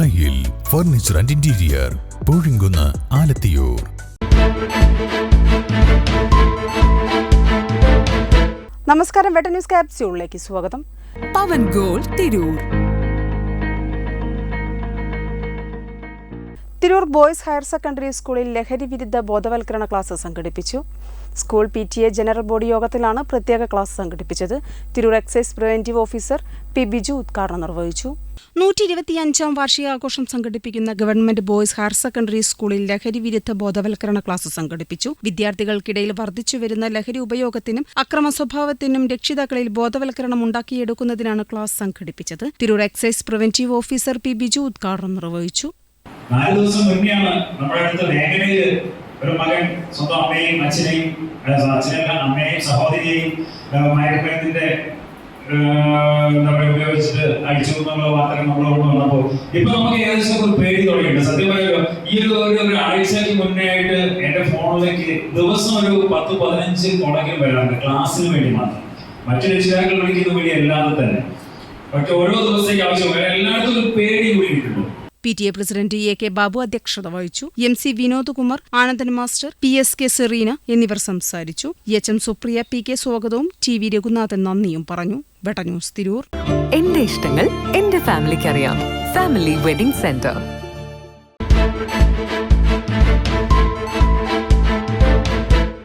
ദായിൽ furniture and interior Poozhinkunnu Alathiyur. നമസ്കാരം Vetta news ക്യാപ്സ്യൂളിലേക്ക് സ്വാഗതം. പവൻ goal Tirur. Tirur boys higher secondary സ്കൂളിൽ ലഹരി വിരുദ്ധ ബോധവൽക്കരണ ക്ലാസ് സംഘടിപ്പിച്ചു. School P T A general body യോഗത്തിലാണ് പ്രത്യേക ക്ലാസ് സംഘടിപ്പിച്ചത്. Tirur excise preventive officer P Biju ഉദ്ഘാടനം നിർവഹിച്ചു. നൂറ്റി ഇരുപത്തിയഞ്ചാം വാർഷികാഘോഷം സംഘടിപ്പിക്കുന്ന ഗവൺമെന്റ് ബോയ്സ് ഹയർ സെക്കൻഡറി സ്കൂളിൽ ലഹരി വിരുദ്ധ ബോധവൽക്കരണ ക്ലാസ് സംഘടിപ്പിച്ചു. വിദ്യാർത്ഥികൾക്കിടയിൽ വർദ്ധിച്ചുവരുന്ന ലഹരി ഉപയോഗത്തിനും അക്രമ സ്വഭാവത്തിനും രക്ഷിതാക്കളിൽ ബോധവൽക്കരണം ഉണ്ടാക്കിയെടുക്കുന്നതിനാണ് ക്ലാസ് സംഘടിപ്പിച്ചത്. Tirur excise preventive officer P Biju ഉദ്ഘാടനം നിർവഹിച്ചു. നാല് ദിവസം മുന്നെയാണ് നമ്മുടെ അടുത്ത് മേഖലയിൽ ഒരു മകൻ സ്വന്തം അമ്മയെയും അച്ഛനെയും അച്ഛനല്ല അമ്മയെയും സഹോദരിയെയും മയക്കുമരുന്നിന്റെ ഉപയോഗിച്ചിട്ട് അടിച്ചു എന്നുള്ള വാർത്തകൾ നമ്മളോട് വന്നപ്പോൾ ഇപ്പൊ നമുക്ക് ഏകദേശം ഒരു പേടി തുടങ്ങിയിട്ടുണ്ട്. സത്യം ഈ ഒരു ഒരു ആഴ്ചയ്ക്ക് മുന്നേ ആയിട്ട് എന്റെ ഫോണിലേക്ക് ദിവസം ഒരു പത്ത് പതിനഞ്ച് കോളേജിൽ വരാറുണ്ട്. ക്ലാസ്സിന് വേണ്ടി മാത്രം. മറ്റു രക്ഷിതാക്കൾ വേണ്ടി അല്ലാതെ തന്നെ. പക്ഷെ ഓരോ ദിവസത്തേക്ക് ആവശ്യം എല്ലായിടത്തും ഒരു പേടി കൂടിയിട്ടുണ്ട് P T A president A K Babu അധ്യക്ഷത വഹിച്ചു. M C Vinodkumar Anandan master P S K Serena എന്നിവർ സംസാരിച്ചു. H M Supriya P K സ്വാഗതവും ടി വി രഘുനാഥൻ നന്ദിയും പറഞ്ഞു. വെട്ടന്യൂസ് തിരൂർ. എന്റെ ഇഷ്ടങ്ങൾ എന്റെ ഫാമിലിക്ക് അറിയാം ഫാമിലി വെഡിംഗ് സെന്റർ.